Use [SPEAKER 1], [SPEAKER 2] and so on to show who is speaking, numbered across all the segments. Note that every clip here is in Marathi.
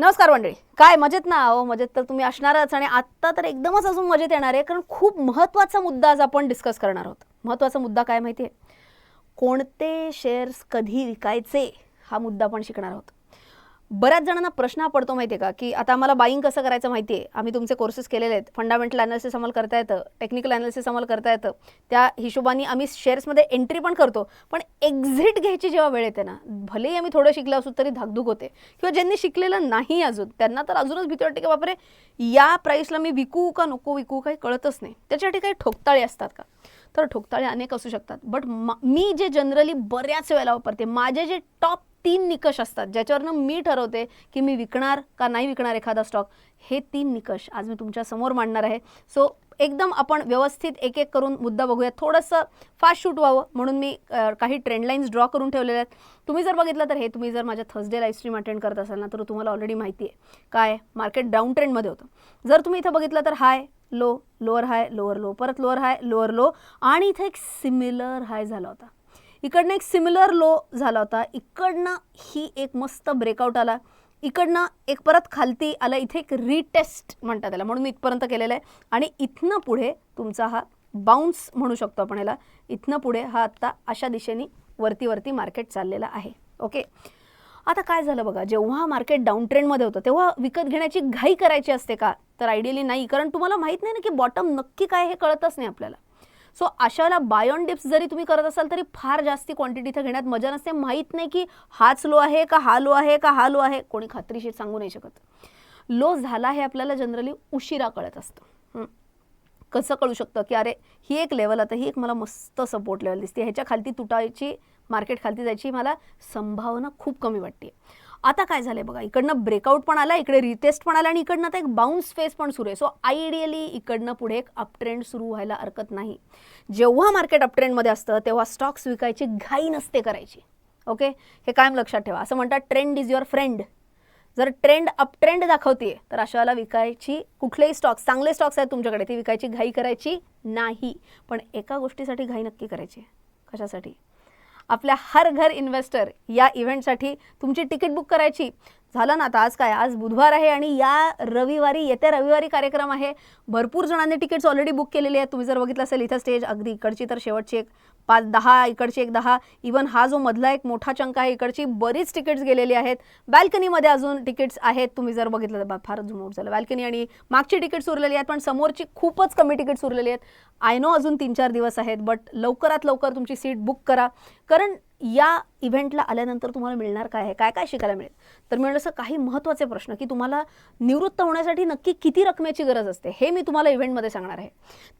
[SPEAKER 1] नमस्कार मंडळी. काय मजेत ना? अहो मजेत तर तुम्ही असणारच आणि आत्ता तर एकदमच अजून मजेत येणार आहे कारण खूप महत्त्वाचा मुद्दा आज आपण डिस्कस करणार आहोत. महत्त्वाचा मुद्दा काय माहिती आहे कोणते शेअर्स कधी विकायचे? हा मुद्दा आपण शिकणार आहोत. बऱ्याच जणांना प्रश्न पडतो माहिती आहे का की आता आम्हाला बाईंग कसं करायचं माहिती आहे आम्ही तुमचे कोर्सेस केलेले आहेत. फंडामेंटल अनालिसिस आम्हाला करता येतं. टेक्निकल अनालिसिस आम्हाला करता येतं. त्या हिशोबाने आम्ही शेअर्समध्ये एंट्री पण करतो. पण एक्झिट घ्यायची जेव्हा वेळ येते ना भलेही आम्ही थोडं शिकलं असू तरी धाकधूक होते. किंवा ज्यांनी शिकलेलं नाही अजून त्यांना तर अजूनच भीती वाटते की बापरे या प्राईसला मी विकू का नको विकू काही कळतच नाही. त्याच्यासाठी काही ठोकताळे असतात का? तर ठोकताळे अनेक असू शकतात. बट मी जे जनरली बऱ्याच वेळेला वापरते. माझे जे टॉप तीन निकष असतात ज्याच्यावरनं मी ठरवते की मी विकणार का नाही विकणार एखादा स्टॉक हे तीन निकष आज मी तुमच्यासमोर मांडणार आहे. सो एकदम आपण व्यवस्थित एक एक करून मुद्दा बघूया थोडंसं फास्ट शूट व्हावं म्हणून मी काही ट्रेंडलाईन्स ड्रॉ करून ठेवलेले आहेत. तुम्ही जर बघितलं तर हे तुम्ही जर माझ्या थर्सडे लाईव्ह स्ट्रीम अटेंड करत असाल ना तर तुम्हाला ऑलरेडी माहिती आहे. काय? मार्केट डाऊन ट्रेंडमध्ये होतं. जर तुम्ही इथं बघितलं तर high low lower high lower low परत लोअर हाय लोअर लो आणि इथं एक सिमिलर हाय झाला होता. इकडनं एक सिमिलर लो झाला होता. इकडनं ही एक मस्त ब्रेकआउट आला. इकडनं एक परत खालती आला. इथे एक रिटेस्ट म्हणतात त्याला म्हणून मी इथपर्यंत केलेलं आहे. आणि इथनं पुढे तुमचा हा बाउन्स म्हणू शकतो आपण याला. इथनं पुढे हा आत्ता अशा दिशेने वरती वरती मार्केट चाललेला आहे. ओके आता काय झालं बघा? जेव्हा मार्केट डाऊन ट्रेंडमध्ये होतं तेव्हा विकत घेण्याची घाई करायची असते का? तर आयडियली नाही. कारण तुम्हाला माहीत नाही ना की बॉटम नक्की काय हे कळतच नाही आपल्याला. सो अशाला बाय बायोन डिप्स जरी तुम्ही करत असाल तरी फार जास्ती क्वांटिटी इथं घेण्यात मजा नसते. माहीत नाही की हाच लो आहे का हा लो आहे का हा लो आहे. कोणी खात्रीशीर सांगू नाही शकत. लो झाला हे आपल्याला जनरली उशिरा कळत असतं. कसं कळू शकतं की अरे ही एक लेवल आता ही एक मला मस्त सपोर्ट लेवल दिसते ह्याच्या खालती तुटायची मार्केट खालती जायची मला संभावना खूप कमी वाटते आता काय झालंय बघा इकडनं ब्रेकआउट पण आला इकडे रिटेस्ट पण आला आणि इकडनं आता एक बाउन्स फेस पण सुरू आहे. सो आयडियली इकडनं पुढे एक अपट्रेंड सुरू व्हायला हरकत नाही. जेव्हा मार्केट अपट्रेंडमध्ये असतं तेव्हा स्टॉक्स विकायची घाई नसते करायची. ओके हे कायम लक्षात ठेवा. असं म्हणतात ट्रेंड इज युअर फ्रेंड जर ट्रेंड अप ट्रेंड दाखवते तर अशाला विकायची कुठलेही स्टॉक्स चांगले स्टॉक्स आहेत तुमच्याकडे ती विकायची घाई करायची नाही. पण एका गोष्टीसाठी घाई नक्की करायची कशासाठी? आपल्या हर घर इन्व्हेस्टर या इव्हेंटसाठी तुमची तिकीट बुक करायची. झालं ना आता आज काय? आज बुधवार आहे आणि या रविवारी येत्या रविवारी कार्यक्रम आहे. भरपूर जणांनी तिकीट्स ऑलरेडी बुक केलेली आहेत. तुम्ही जर बघितलं असेल इथं स्टेज अगदी इकडची तर शेवटची एक पाच दहा इकडची एक दहा. इवन हा जो मधला एक मोठा चंक आहे इकडची बरीच तिकीट्स गेलेली आहेत. बॅल्कनीमध्ये अजून तिकीट्स आहेत. तुम्ही जर बघितलं तर फारच झुमोट झालं. बॅल्कनी आणि मागची तिकीट्स उरलेली आहेत पण समोरची खूपच कमी तिकीट्स उरलेली आहेत. आय नो अजून तीन चार दिवस आहेत बट लवकरात लवकर तुमची सीट बुक करा. कारण या इव्हेंटला आल्यानंतर तुम्हाला मिळणार काय आहे? काय काय शिकायला मिळेल? तर मिळेल असं काही महत्त्वाचे प्रश्न की तुम्हाला निवृत्त होण्यासाठी नक्की किती रकमेची गरज असते? हे मी तुम्हाला इव्हेंटमध्ये सांगणार आहे.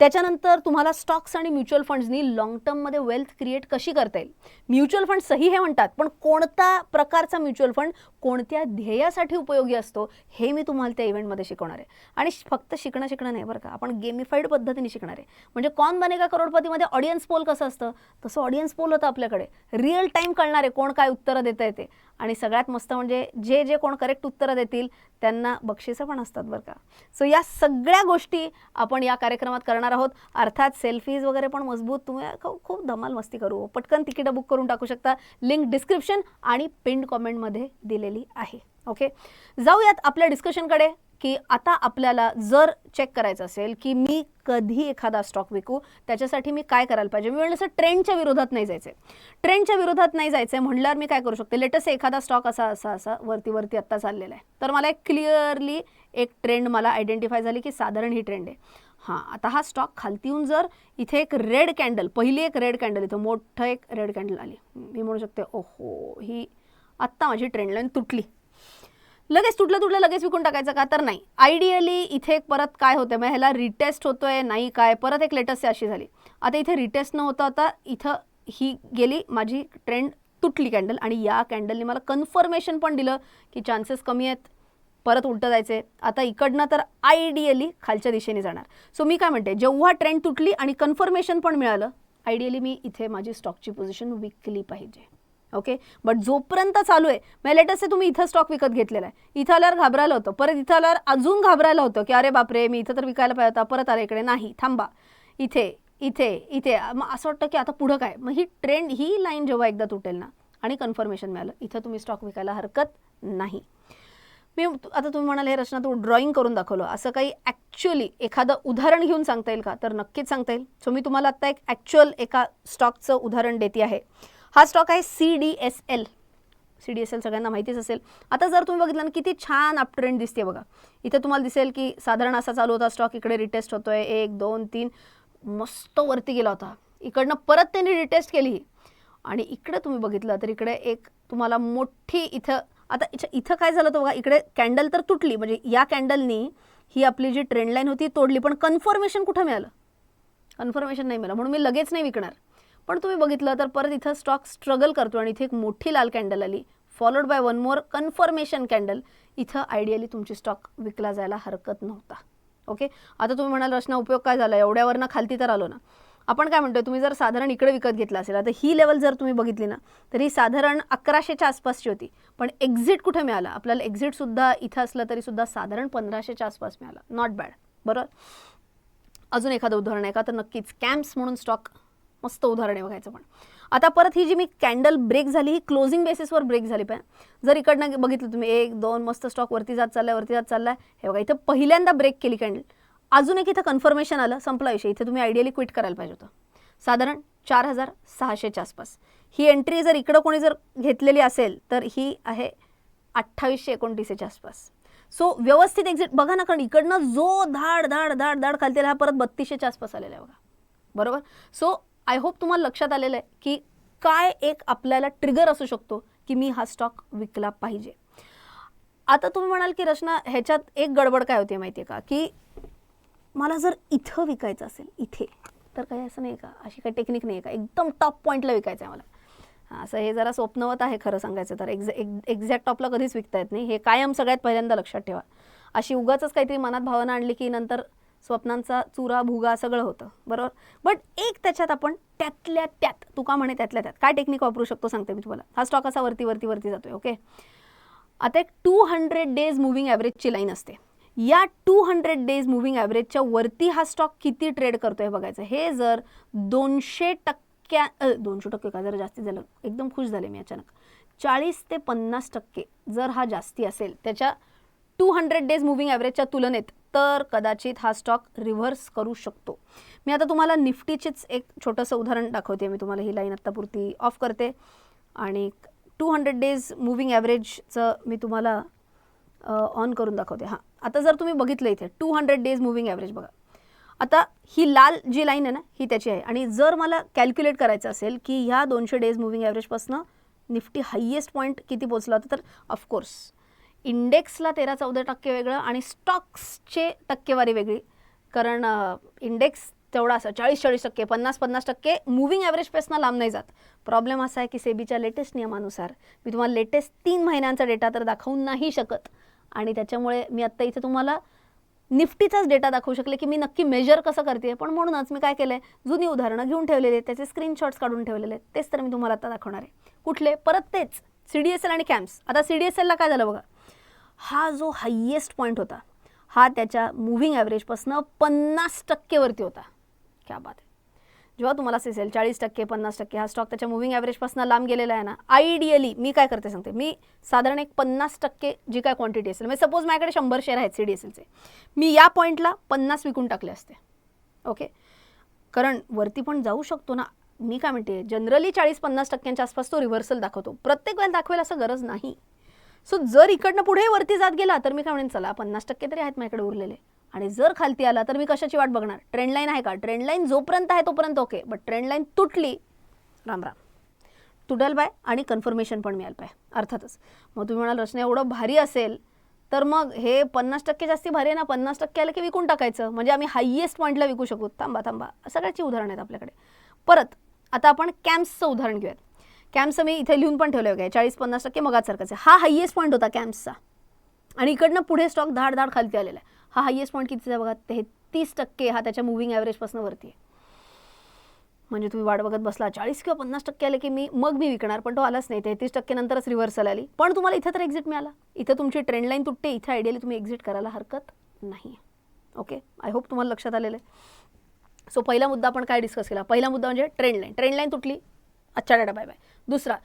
[SPEAKER 1] त्याच्यानंतर तुम्हाला स्टॉक्स आणि म्युच्युअल फंड्सनी लॉंग टर्ममध्ये वेल्थ क्रिएट कशी करता येईल? म्युच्युअल फंड सही हे म्हणतात पण कोणता प्रकारचा म्युच्युअल फंड कोणत्या ध्येयासाठी उपयोगी असतो हे मी तुम्हाला त्या इव्हेंटमध्ये शिकवणार आहे. आणि फक्त शिकणं शिकणं नाही बरं का आपण गेमिफाईड पद्धतीने शिकणार आहे. म्हणजे कॉन बनेगा करोडपतीमध्ये? ऑडियन्स पोल कसं असतं? तसं ऑडियन्स पोल होतं आपल्याकडे. रिअल टाईम कळणार आहे कोण काय उत्तरं देतं येते आणि सगळ्यात मस्त म्हणजे जे जे कोण करेक्ट उत्तरं देतील त्यांना बक्षिसं पण असतात बरं का. सो या सगळ्या गोष्टी आपण या कार्यक्रमात करणार आहोत. अर्थात सेल्फीज वगैरे पण मजबूत तुम्ही खूप खूप धमाल मस्ती करू. पटकन तिकीटं बुक करून टाकू शकता. लिंक डिस्क्रिप्शन आणि पिंड कॉमेंटमध्ये दिलेली आहे. ओके जाऊयात आपल्या डिस्कशनकडे की आता आपल्याला जर चेक करायचं असेल की मी कधी एखादा स्टॉक विकू त्याच्यासाठी मी काय करायला पाहिजे? मी म्हणलं असं ट्रेंडच्या विरोधात नाही जायचं ट्रेंडच्या विरोधात नाही जायचं आहे म्हणल्यावर मी काय करू शकते? लेटेस्ट एखादा स्टॉक असा असा असा वरती वरती आत्ता चाललेला आहे. तर मला एक क्लिअरली एक ट्रेंड मला आयडेंटिफाय झाली की साधारण ही ट्रेंड आहे. हां आता हा स्टॉक खालती येऊन जर इथे एक रेड कॅन्डल पहिली एक रेड कॅन्डल इथं मोठं एक रेड कॅन्डल आली. मी म्हणू शकते ओहो ही आत्ता माझी ट्रेंड लाईन तुटली. लगेच तुटलं तुटलं लगेच विकून टाकायचं का? तर नाही. आयडियली इथे एक परत काय होतं मग ह्याला रिटेस्ट होतोय नाही काय? परत एक लेटेस्ट अशी झाली. आता इथे रिटेस्ट न होता आता इथं ही गेली माझी ट्रेंड तुटली कॅन्डल आणि या कॅन्डलने मला कन्फर्मेशन पण दिलं की चान्सेस कमी आहेत परत उलटं जायचे आता इकडनं तर आयडियली खालच्या दिशेने जाणार. सो मी काय म्हणते? जेव्हा ट्रेंड तुटली आणि कन्फर्मेशन पण मिळालं आयडियली मी इथे माझी स्टॉकची पोझिशन विकली पाहिजे. ओके बट जोपर्यंत चालू आहे म्हणजे मग लेटेस्ट तुम्ही इथं स्टॉक विकत घेतलेला आहे. इथं आल्यावर घाबरायला होतं. परत इथं आल्यावर अजून घाबरायला होतं की अरे बापरे मी इथं तर विकायला पाहिजे होता. परत आले इकडे. नाही थांबा. इथे इथे इथे. मग असं वाटतं की आता पुढं काय? मग ही ट्रेंड ही लाईन जेव्हा एकदा तुटेल ना आणि कन्फर्मेशन मिळालं इथं तुम्ही स्टॉक विकायला हरकत नाही. मी आता तुम्ही म्हणाल हे रचना तू ड्रॉइंग करून दाखवलं. असं काही ॲक्च्युअली एखादं उदाहरण घेऊन सांगता येईल का? तर नक्कीच सांगता येईल. सो मी तुम्हाला आत्ता एक ॲक्च्युअल एका स्टॉकचं उदाहरण देते आहे. हा स्टॉक आहे C D S L. C D S L सगळ्यांना माहितीच असेल. आता जर तुम्ही बघितलं ना किती छान अप ट्रेंड दिसते बघा. इथे तुम्हाला दिसेल की साधारण असा चालू होता स्टॉक इकडे रिटेस्ट होतोय. एक दोन तीन मस्त वरती गेला होता. इकडनं परत त्यांनी रिटेस्ट केली आणि इकडे तुम्ही बघितलं तर इकडे एक तुम्हाला मोठी इथं आता इथं इथं काय झालं होतं बघा इकडे कॅन्डल तर तुटली. म्हणजे या कॅन्डलनी ही आपली जी ट्रेंडलाईन होती तोडली. पण कन्फर्मेशन कुठं मिळालं? कन्फर्मेशन नाही मिळालं. म्हणून मी लगेच नाही विकणार. पण तुम्ही बघितलं तर परत इथं स्टॉक स्ट्रगल करतो आणि इथे एक मोठी लाल कॅन्डल आली. Followed by one more confirmation candle इथं आयडियली तुमची स्टॉक विकला जायला हरकत नव्हता. ओके आता तुम्ही म्हणाल रचना उपयोग काय झाला? एवढ्यावरनं खालती तर आलो ना. आपण काय म्हणतोय तुम्ही जर साधारण इकडे विकत घेतला असेल आता ही लेवल जर तुम्ही बघितली ना तर ही साधारण अकराशेच्या आसपासची होती. पण एक्झिट कुठे मिळाला? आपल्याला एक्झिटसुद्धा इथं असलं तरी सुद्धा साधारण पंधराशेच्या आसपास मिळाला. नॉट बॅड बरोबर? अजून एखादं उदाहरण आहे का? तर नक्कीच कॅम्प्स म्हणून स्टॉक मस्त उदाहरण आहे बघायचं पण. आता परत ही जी मी कॅन्डल ब्रेक झाली ही क्लोजिंग बेसिसवर ब्रेक झाली पाहिजे जर इकडनं बघितलं तुम्ही एक दोन मस्त स्टॉक वरती जात चाललाय वरती जात चाललाय. हे बघा इथं पहिल्यांदा ब्रेक केली कॅन्डल अजून एक इथं कन्फर्मेशन आलं संपला विषय. इथे तुम्ही आयडियली क्विट करायला पाहिजे होतं. साधारण चार हजार सहाशेच्या आसपास. ही एंट्री जर इकडं कोणी जर घेतलेली असेल तर ही आहे अठ्ठावीसशे एकोणतीसच्या आसपास. सो व्यवस्थित एक्झिट बघा ना कारण इकडनं जो धाड धाड धाड धाड खालतेला हा परत बत्तीसशेच्या आसपास आलेला आहे बघा. बरोबर? सो आय होप तुम्हाला लक्षात आलेलं आहे की काय एक आपल्याला ट्रिगर असू शकतो की मी हा स्टॉक विकला पाहिजे. आता तुम्ही म्हणाल की रचना ह्याच्यात एक गडबड काय होती माहिती आहे का? की मला जर इथं विकायचं असेल इथे तर काही असं नाही का? अशी काही टेक्निक नाही आहे का? एकदम टॉप पॉईंटला विकायचं आहे मला. असं हे जरा स्वप्नवत आहे खरं सांगायचं तर. एक्झॅ एक्झॅक्ट टॉपला कधीच विकता येत नाही. हे कायम सगळ्यात पहिल्यांदा लक्षात ठेवा. अशी उगाच काहीतरी मनात भावना आणली की नंतर स्वप्नांचा चुरा भुगा सगळं होतं. बरोबर? बट एक त्याच्यात आपण त्यातल्या त्यात तुका म्हणे त्यातल्या त्यात. काय टेक्निक वापरू शकतो सांगते मी तुम्हाला. हा स्टॉक असा वरती वरती वरती जातोय ओके आता एक टू हंड्रेड डेज मुव्हिंग ॲव्हरेजची लाईन असते. या टू हंड्रेड डेज मुव्हिंग ॲव्हरेजच्या वरती हा स्टॉक किती ट्रेड करतोय बघायचं. हे जर दोनशे टक्क्या दोनशे टक्के का जर जास्ती झालं एकदम खुश झाले मी अचानक. चाळीस ते पन्नास टक्के जर हा जास्ती असेल त्याच्या टू हंड्रेड डेज मुव्हिंग ॲव्हरेजच्या तुलनेत तर कदाचित हा स्टॉक रिव्हर्स करू शकतो. मी आता तुम्हाला निफ्टीचीच एक छोटंसं उदाहरण दाखवते. मी तुम्हाला ही लाईन आत्तापुरती ऑफ करते. आणि टू हंड्रेड डेज मुव्हिंग ॲव्हरेजचं मी तुम्हाला ऑन करून दाखवते. हां. आता जर तुम्ही बघितलं इथे two hundred days moving average बघा. आता ही लाल जी लाईन आहे ना ही त्याची आहे. आणि जर मला कॅल्क्युलेट करायचं असेल की ह्या दोनशे डेज मुव्हिंग ॲव्हरेजपासून निफ्टी हायेस्ट पॉईंट किती पोचला होता तर ऑफकोर्स इंडेक्सला तेरा चौदा टक्के वेगळं आणि स्टॉक्सचे टक्केवारी वेगळी. कारण इंडेक्स तेवढा असं चाळीस चाळीस टक्के पन्नास पन्नास टक्के मुव्हिंग पेसना लांब नाही जात. प्रॉब्लेम असा आहे की सेबीच्या लेटेस्ट नियमानुसार मी तुम्हाला लेटेस्ट तीन महिन्यांचा डेटा तर दाखवू नाही शकत. आणि त्याच्यामुळे मी आत्ता इथे तुम्हाला निफ्टीचाच डेटा दाखवू शकले की मी नक्की मेजर कसं करते पण म्हणूनच मी काय केलं आहे जुनी उदाहरणं घेऊन ठेवलेली आहेत. त्याचे स्क्रीनशॉट्स काढून ठेवलेले आहेत. तेच तर मी तुम्हाला आता दाखवणार आहे. कुठले? परत तेच. सी डी एस एल आणि कॅम्प्स आता सी डी एस एलला काय झालं बघा? हा जो हायेस्ट पॉईंट होता हा त्याच्या मुव्हिंग ॲव्हरेजपासनं पन्नास टक्केवरती होता. क्या बात आहे. जेव्हा तुम्हाला असेल चाळीस टक्के पन्नास टक्के हा स्टॉक त्याच्या मुव्हिंग ॲव्हरेजपासून लांब गेलेला आहे ना आयडियली मी काय करते सांगते मी साधारण एक पन्नास टक्के जी काय क्वांटिटी असेल म्हणजे सपोज माझ्याकडे शंभर शेअर आहेत सी डी एस एलचे मी या पॉईंटला पन्नास विकून टाकले असते. ओके कारण वरती पण जाऊ शकतो ना मी काय म्हणते जनरली चाळीस पन्नास टक्क्यांच्या आसपास तो रिव्हर्सल दाखवतो. प्रत्येक वेळेला दाखवेल असं गरज नाही. सो जर इकडनं पुढे वरती जात गेला तर मी काय म्हणेन चला पन्नास टक्के तरी आहेत माझ्याकडे उरलेले. आणि जर खालती आला तर मी कशाची वाट बघणार? ट्रेंडलाईन आहे का? ट्रेंडलाईन जोपर्यंत आहे तोपर्यंत ओके बट ट्रेंडलाईन तुटली राम राम. तुटल बाय आणि कन्फर्मेशन पण मिळाल पाय अर्थातच. मग तुम्ही म्हणाल रचना एवढं भारी असेल तर मग हे पन्नास टक्के जास्ती भारी आहे ना? पन्नास टक्के आलं की विकून टाकायचं? म्हणजे आम्ही हायेस्ट पॉईंटला विकू शकू. थांबा थांबा. सगळ्याची उदाहरणं आहेत आपल्याकडे. परत आता आपण कॅम्प्सचं उदाहरण घेऊयात. कॅम्पचं मी इथे लिहून पण ठेवलं काय चाळीस पन्नास टक्के मगाच आहे. हा हायेस्ट पॉईंट होता कॅम्प्सचा आणि इकडनं पुढे स्टॉक धाड धाड खालती आलेला आहे. हा हायएस्ट पॉईंट कितीचा बघा? बघा तेहतीस टक्के हा त्याच्या मुव्हिंग ॲव्हरेजपासून वरती आहे. म्हणजे तुम्ही वाट बघत बसला चाळीस किंवा पन्नास टक्के आले की मी मग मी विकणार पण तो आलाच नाही. तेहतीस टक्के नंतरच रिव्हर्सल आली. पण तुम्हाला इथं तर एक्झिट मिळाला. इथं तुमची ट्रेंडलाईन तुटते इथं आयडियली तुम्ही एक्झिट करायला हरकत नाही ओके आय होप तुम्हाला लक्षात आलेलं आहे. सो पहिला मुद्दा आपण काय डिस्कस केला? पहिला मुद्दा म्हणजे ट्रेंडलाईन लाईन लाईन तुटली. अच्छा डाटा बाय बाय दुसरा.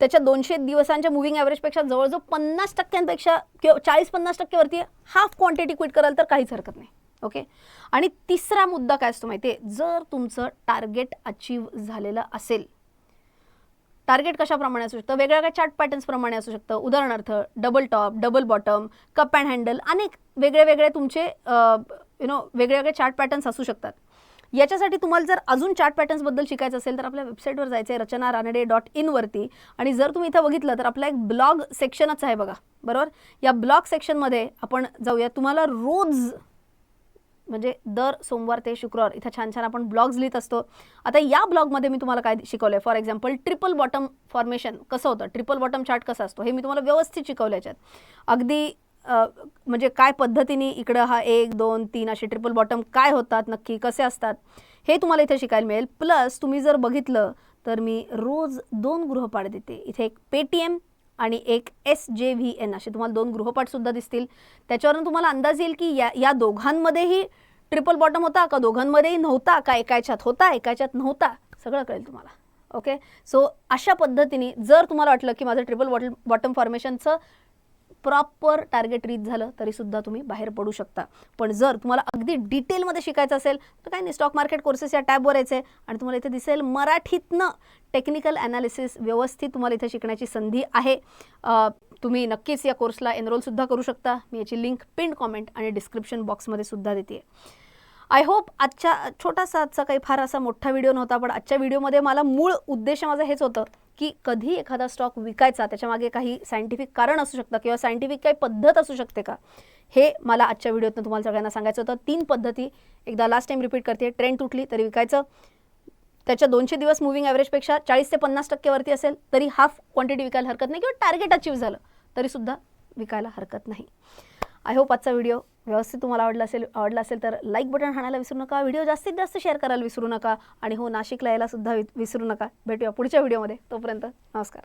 [SPEAKER 1] त्याच्या दोनशे दिवसांच्या मुव्हिंग ॲव्हरेजपेक्षा जवळजवळ पन्नास टक्क्यांपेक्षा किंवा चाळीस पन्नास टक्केवरती हाफ क्वांटिटी क्विट कराल तर काहीच हरकत नाही. ओके आणि तिसरा मुद्दा काय असतो माहिती आहे जर तुमचं टार्गेट अचीव झालेलं असेल. टार्गेट कशाप्रमाणे असू शकतं? वेगवेगळ्या चार्ट पॅटर्न्सप्रमाणे असू शकतं. उदाहरणार्थ double top double bottom cup and handle अनेक वेगळे वेगळे तुमचे यु नो वेगळे वेगळे चार्ट पॅटर्न्स असू शकतात. याच्यासाठी तुम्हाला जर अजून चार्ट पॅटर्न्सबद्दल शिकायचं असेल तर आपल्या वेबसाईटवर जायचं आहे रचना रानडे डॉट इनवरती आणि जर तुम्ही इथं बघितलं तर आपला एक ब्लॉग सेक्शनच आहे बघा. बरोबर? या ब्लॉग सेक्शनमध्ये आपण जाऊया. तुम्हाला रोज म्हणजे दर सोमवार ते शुक्रवार इथं छान छान आपण ब्लॉग्स लिहित असतो. आता या ब्लॉगमध्ये मी तुम्हाला काय शिकवलं आहे for example triple bottom formation कसं होतं? ट्रिपल बॉटम चार्ट कसा असतो? हे मी तुम्हाला व्यवस्थित शिकवल्याच्यात. अगदी म्हणजे काय पद्धतीने इकडं हा एक दोन तीन असे ट्रिपल बॉटम काय होतात नक्की कसे असतात हे तुम्हाला इथे शिकायला मिळेल. प्लस तुम्ही जर बघितलं तर मी रोज दोन गृहपाठ देते. इथे एक पेटीएम आणि एक एस जे व्ही एन असे तुम्हाला दोन गृहपाठसुद्धा दिसतील. त्याच्यावरून तुम्हाला अंदाज येईल की या या दोघांमध्येही ट्रिपल बॉटम होता का दोघांमध्येही नव्हता का एकाच्यात होता एकाच्यात नव्हता सगळं कळेल तुम्हाला. ओके सो अशा पद्धतीने जर तुम्हाला वाटलं की माझं ट्रिपल बॉटल बॉटम फॉर्मेशनचं प्रॉपर टार्गेट रीच झालं तरीसुद्धा तुम्ही बाहेर पडू शकता. पण जर तुम्हाला अगदी डिटेलमध्ये शिकायचं असेल तर काही नाही स्टॉक मार्केट कोर्सेस या टॅबवर यायचे आणि तुम्हाला इथे दिसेल मराठीतनं टेक्निकल ॲनालिसिस व्यवस्थित तुम्हाला इथे शिकण्याची संधी आहे. तुम्ही नक्कीच या कोर्सला एनरोलसुद्धा करू शकता. मी याची लिंक पिन कॉमेंट आणि डिस्क्रिप्शन बॉक्समध्ये सुद्धा देते. आय होप आजच्या छोटासा आजचा काही फार असा मोठा व्हिडिओ नव्हता पण आजच्या व्हिडिओमध्ये मला मूळ उद्देश माझा हेच होतं की कधी एखादा स्टॉक विकायचा त्याच्यामागे काही सायंटिफिक कारण असू शकतं किंवा सायंटिफिक काही पद्धत असू शकते का? हे मला आजच्या व्हिडिओतनं तुम्हाला सगळ्यांना सांगायचं होतं. तीन पद्धती. एकदा लास्ट टाइम रिपीट करते. ट्रेंड तुटली तरी विकायचं. त्याच्या दोनशे दिवस मुव्हिंग ॲव्हरेजपेक्षा चाळीस ते पन्नास टक्केवरती असेल तरी हाफ क्वांटिटी विकायला हरकत नाही किंवा टार्गेट अचीव झालं तरीसुद्धा विकायला हरकत नाही. आय होप आजचा व्हिडिओ व्यवस्थित तुम्हाला आवडला असेल आवडला असेल तर लाईक बटन हाणायला विसरू नका. व्हिडिओ जास्तीत जास्त शेअर करायला विसरू नका. आणि हो नाशिकला यायला सुद्धा वि- विसरू नका. भेटूया पुढच्या व्हिडिओमध्ये तोपर्यंत नमस्कार.